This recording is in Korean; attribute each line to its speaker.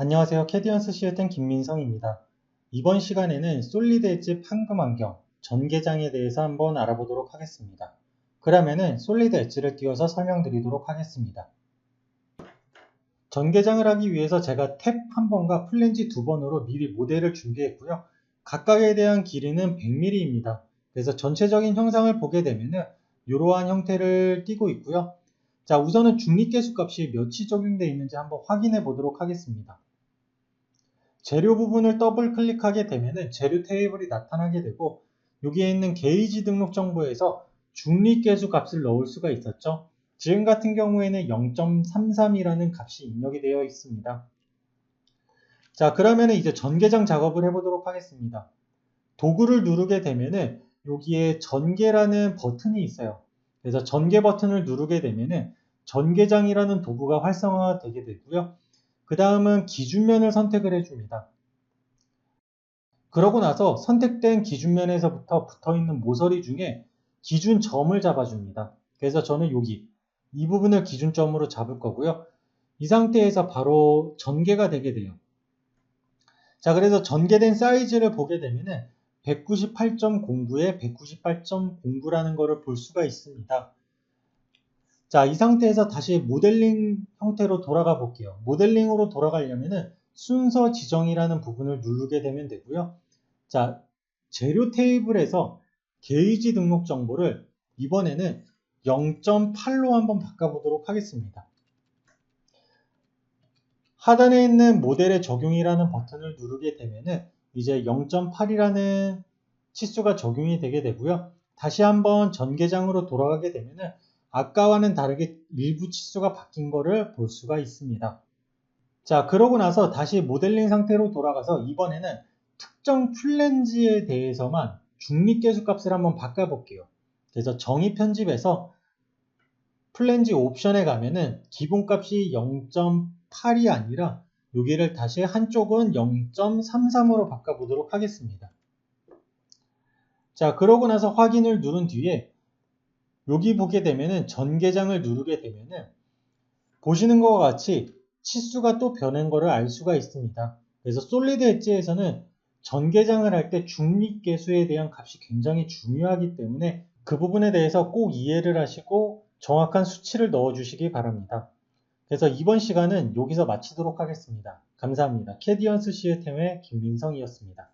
Speaker 1: 안녕하세요. 캐디언스 시어텐 김민성입니다. 이번 시간에는 솔리드 엣지 판금 환경, 전개장에 대해서 한번 알아보도록 하겠습니다. 그러면은 솔리드 엣지를 띄워서 설명드리도록 하겠습니다. 전개장을 하기 위해서 제가 탭 한 번과 플랜지 두 번으로 미리 모델을 준비했고요. 각각에 대한 길이는 100mm입니다. 그래서 전체적인 형상을 보게 되면은 이러한 형태를 띠고 있고요. 자, 우선은 중립계수 값이 몇이 적용되어 있는지 한번 확인해 보도록 하겠습니다. 재료 부분을 더블 클릭하게 되면 재료 테이블이 나타나게 되고 여기에 있는 게이지 등록 정보에서 중립계수 값을 넣을 수가 있었죠. 지금 같은 경우에는 0.33이라는 값이 입력이 되어 있습니다. 자 그러면 이제 전개장 작업을 해보도록 하겠습니다. 도구를 누르게 되면은 여기에 전개라는 버튼이 있어요. 그래서 전개 버튼을 누르게 되면은 전개장이라는 도구가 활성화가 되게 되고요. 그 다음은 기준면을 선택을 해줍니다. 그러고 나서 선택된 기준면에서부터 붙어있는 모서리 중에 기준점을 잡아줍니다. 그래서 저는 여기 이 부분을 기준점으로 잡을 거고요. 이 상태에서 바로 전개가 되게 돼요. 자, 그래서 전개된 사이즈를 보게 되면 은 198.09에 198.09라는 것을 볼 수가 있습니다. 자, 이 상태에서 다시 모델링 형태로 돌아가 볼게요. 모델링으로 돌아가려면은 순서 지정이라는 부분을 누르게 되면 되고요. 자, 재료 테이블에서 게이지 등록 정보를 이번에는 0.8로 한번 바꿔보도록 하겠습니다. 하단에 있는 모델의 적용이라는 버튼을 누르게 되면은 이제 0.8이라는 치수가 적용이 되게 되고요. 다시 한번 전개장으로 돌아가게 되면은 아까와는 다르게 일부 치수가 바뀐 것을 볼 수가 있습니다. 자, 그러고 나서 다시 모델링 상태로 돌아가서 이번에는 특정 플랜지에 대해서만 중립계수 값을 한번 바꿔볼게요. 그래서 정의 편집에서 플랜지 옵션에 가면은 기본값이 0.8이 아니라 여기를 다시 한쪽은 0.33으로 바꿔보도록 하겠습니다. 자, 그러고 나서 확인을 누른 뒤에 여기 보게 되면은 전개장을 누르게 되면은 보시는 것과 같이 치수가 또 변한 것을 알 수가 있습니다. 그래서 솔리드 엣지에서는 전개장을 할 때 중립계수에 대한 값이 굉장히 중요하기 때문에 그 부분에 대해서 꼭 이해를 하시고 정확한 수치를 넣어 주시기 바랍니다. 그래서 이번 시간은 여기서 마치도록 하겠습니다. 감사합니다. 캐디언스 시스템의 김민성이었습니다.